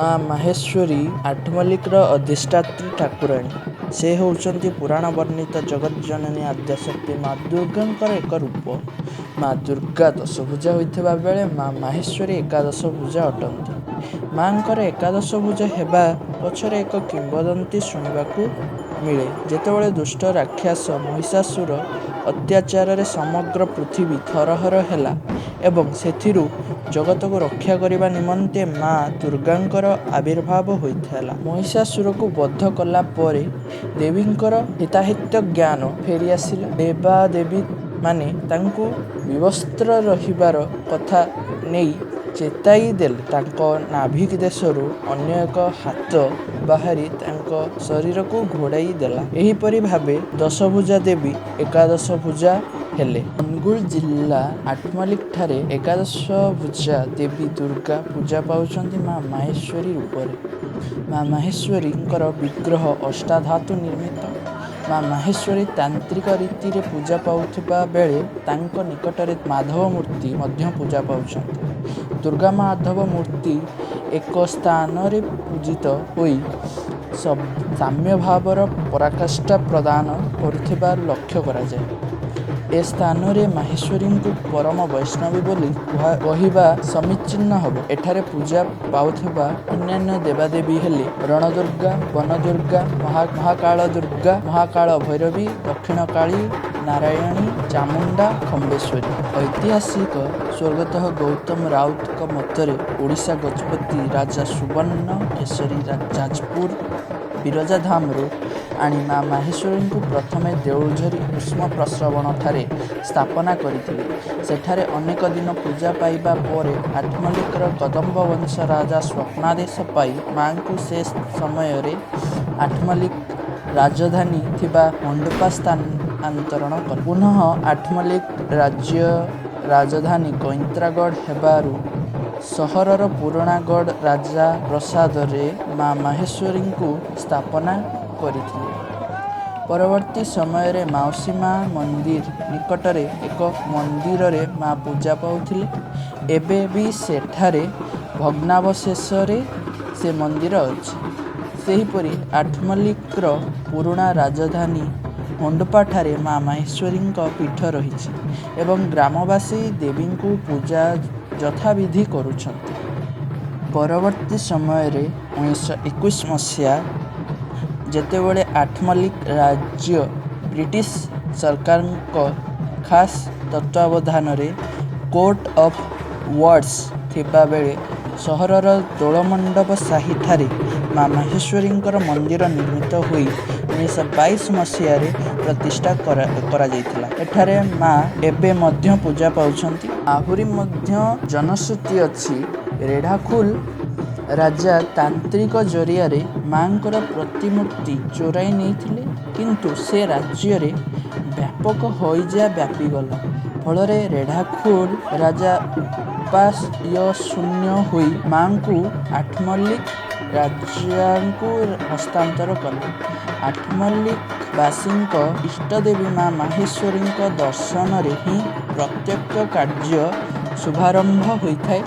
ମା ମାହେଶ୍ୱରୀ ଆଠମଲ୍ଲିକର ଅଧିଷ୍ଠାତ୍ରୀ ଠାକୁରାଣୀ। ସେ ହେଉଛନ୍ତି ପୁରାଣ ବର୍ଣ୍ଣିତ ଜଗତଜନନୀ ଆଦ୍ୟାଶକ୍ତି ମା ଦୁର୍ଗାଙ୍କର ଏକ ରୂପ। ମା ଦୁର୍ଗା ଦଶଭୁଜା ହୋଇଥିବା ବେଳେ ମା ମାହେଶ୍ୱରୀ ଏକାଦଶ ଭୁଜା ଅଟନ୍ତି। ମାଙ୍କର ଏକାଦଶ ଭୁଜା ହେବା ପଛରେ ଏକ କିମ୍ବଦନ୍ତୀ ଶୁଣିବାକୁ ମିଳେ। ଯେତେବେଳେ ଦୁଷ୍ଟ ରାକ୍ଷସ ମହିଷାସୁର ଅତ୍ୟାଚାରରେ ସମଗ୍ର ପୃଥିବୀ ଥରହର ହେଲା ଏବଂ ସେଥିରୁ ଜଗତକୁ ରକ୍ଷା କରିବା ନିମନ୍ତେ ମା ଦୁର୍ଗାଙ୍କର ଆବିର୍ଭାବ ହୋଇଥିଲା। ମହିଷାସୁରକୁ ବଧ କଲା ପରେ ଦେବୀଙ୍କର ହିତାହିତ ଜ୍ଞାନ ଫେରିଆସିଲା। ଦେବାଦେବୀମାନେ ତାଙ୍କୁ ବିବସ୍ତ୍ର ରହିବାର କଥା ନେଇ ଚେତାଇ ଦେଲେ। ତାଙ୍କ ନାଭି ଦେଶରୁ ଅନ୍ୟ ଏକ ହାତ ବାହାରି ତାଙ୍କ ଶରୀରକୁ ଘୋଡ଼ାଇ ଦେଲା। ଏହିପରି ଭାବେ ଦଶଭୁଜା ଦେବୀ ଏକାଦଶ ଭୁଜା ହେଲେ। ଅନୁଗୁଳ ଜିଲ୍ଲା ଆଠମଲ୍ଲିକଠାରେ ଏକାଦଶଭୁଜା ଦେବୀ ଦୁର୍ଗା ପୂଜା ପାଉଛନ୍ତି ମା ମାହେଶ୍ୱରୀ ରୂପରେ। ମା ମାହେଶ୍ୱରୀଙ୍କର ବିଗ୍ରହ ଅଷ୍ଟାଧାତୁ ନିର୍ମିତ। ମା ମାହେଶ୍ୱରୀ ତାନ୍ତ୍ରିକ ରୀତିରେ ପୂଜା ପାଉଥିବା ବେଳେ ତାଙ୍କ ନିକଟରେ ମାଧବ ମୂର୍ତ୍ତି ମଧ୍ୟ ପୂଜା ପାଉଛନ୍ତି। ଦୁର୍ଗାମାଧବ ମୂର୍ତ୍ତି ଏକ ସ୍ଥାନରେ ପୂଜିତ ହୋଇ ସାମ୍ୟଭାବର ପରାକାଷ୍ଠା ପ୍ରଦାନ କରୁଥିବାର ଲକ୍ଷ୍ୟ କରାଯାଏ। ଏ ସ୍ଥାନରେ ମାହେଶ୍ୱରୀଙ୍କୁ ପରମ ବୈଷ୍ଣବୀ ବୋଲି କହିବା ସମୀଚୀନ ହେବ। ଏଠାରେ ପୂଜା ପାଉଥିବା ଅନ୍ୟାନ୍ୟ ଦେବାଦେବୀ ହେଲେ ରଣଦୁର୍ଗା ବନଦୁର୍ଗା ମହାକାଳଦୁର୍ଗା ମହାକାଳଭୈରବୀ ଦକ୍ଷିଣକାଳୀ ନାରାୟଣୀ ଚାମୁଣ୍ଡା ଖମ୍ବେଶ୍ୱରୀ। ଐତିହାସିକ ସ୍ୱର୍ଗତଃ ଗୌତମ ରାଉତଙ୍କ ମତରେ ଓଡ଼ିଶା ଗଜପତି ରାଜା ସୁବର୍ଣ୍ଣ କେଶରୀ ଯାଜପୁର ବିରଜାଧାମରୁ ଆଣି ମା ମାହେଶ୍ୱରୀଙ୍କୁ ପ୍ରଥମେ ଦେଉଳଝରି ଉଷ୍ମପ୍ରସ୍ରବଣଠାରେ ସ୍ଥାପନା କରିଥିଲେ। ସେଠାରେ ଅନେକ ଦିନ ପୂଜା ପାଇବା ପରେ ଆଠମଲ୍ଲିକର କଦମ୍ବ ବଂଶ ରାଜା ସ୍ୱପ୍ନାଦେଶ ପାଇ ମାଙ୍କୁ ସେ ସମୟରେ ଆଠମଲ୍ଲିକ ରାଜଧାନୀ ଥିବା ମଣ୍ଡୁପା ସ୍ଥାନାନ୍ତରଣ କଲେ। ପୁନଃ ଆଠମଲ୍ଲିକ ରାଜ୍ୟ ରାଜଧାନୀ କଇଁତ୍ରାଗଡ଼ ହେବାରୁ ସହରର ପୁରୁଣାଗଡ଼ ରାଜପ୍ରସାଦରେ ମା ମାହେଶ୍ୱରୀଙ୍କୁ ସ୍ଥାପନା କରିଥିଲେ। ପରବର୍ତ୍ତୀ ସମୟରେ ମାଉସୀ ମା ମନ୍ଦିର ନିକଟରେ ଏକ ମନ୍ଦିରରେ ମା ପୂଜା ପାଉଥିଲେ। ଏବେ ବି ସେଠାରେ ଭଗ୍ନାବଶେଷରେ ସେ ମନ୍ଦିର ଅଛି। ସେହିପରି ଆଠମଲ୍ଲିକର ପୁରୁଣା ରାଜଧାନୀ ମଣ୍ଡୁପାଠାରେ ମା ମାହେଶ୍ୱରୀଙ୍କ ପୀଠ ରହିଛି ଏବଂ ଗ୍ରାମବାସୀ ଦେବୀଙ୍କୁ ପୂଜା ଯଥାବିଧି କରୁଛନ୍ତି। ପରବର୍ତ୍ତୀ ସମୟରେ ଉଣେଇଶହ ଏକୋଇଶ ମସିହା ଯେତେବେଳେ ଆଠମଲ୍ଲିକ ରାଜ୍ୟ ବ୍ରିଟିଶ ସରକାରଙ୍କ ଖାସ ତତ୍ତ୍ୱାବଧାନରେ କୋର୍ଟ ଅଫ ୱାର୍ଡସ ଥିବାବେଳେ ସହରର ଦୋଳମଣ୍ଡପ ସାହିଠାରେ ମା ମାହେଶ୍ୱରୀଙ୍କର ମନ୍ଦିର ନିର୍ମିତ ହୋଇ ଉଣେଇଶହ ବାଇଶ ମସିହାରେ ପ୍ରତିଷ୍ଠା କରାଯାଇଥିଲା। ଏଠାରେ ମା ଏବେ ମଧ୍ୟ ପୂଜା ପାଉଛନ୍ତି। ଆହୁରି ମଧ୍ୟ ଜନଶ୍ରୁତି ଅଛି ରେଢ଼ାଖୋଲ ରାଜା ତାନ୍ତ୍ରିକ ଜରିଆରେ ମାଙ୍କର ପ୍ରତିମୂର୍ତ୍ତି ଚୋରାଇ ନେଇଥିଲେ କିନ୍ତୁ ସେ ରାଜ୍ୟରେ ବ୍ୟାପକ ହଇଜା ବ୍ୟାପିଗଲା ଫଳରେ ରେଢ଼ାଖୋଲ ରାଜା ଉପାୟଶୂନ୍ୟ ହୋଇ ମାଙ୍କୁ ଆଠମଲ୍ଲିକ ରାଜାଙ୍କୁ ହସ୍ତାନ୍ତର କଲେ। ଆଠମଲ୍ଲିକବାସୀଙ୍କ ଇଷ୍ଟଦେବୀ ମା ମାହେଶ୍ୱରୀଙ୍କ ଦର୍ଶନରେ ହିଁ ପ୍ରତ୍ୟେକ କାର୍ଯ୍ୟ ଶୁଭାରମ୍ଭ ହୋଇଥାଏ।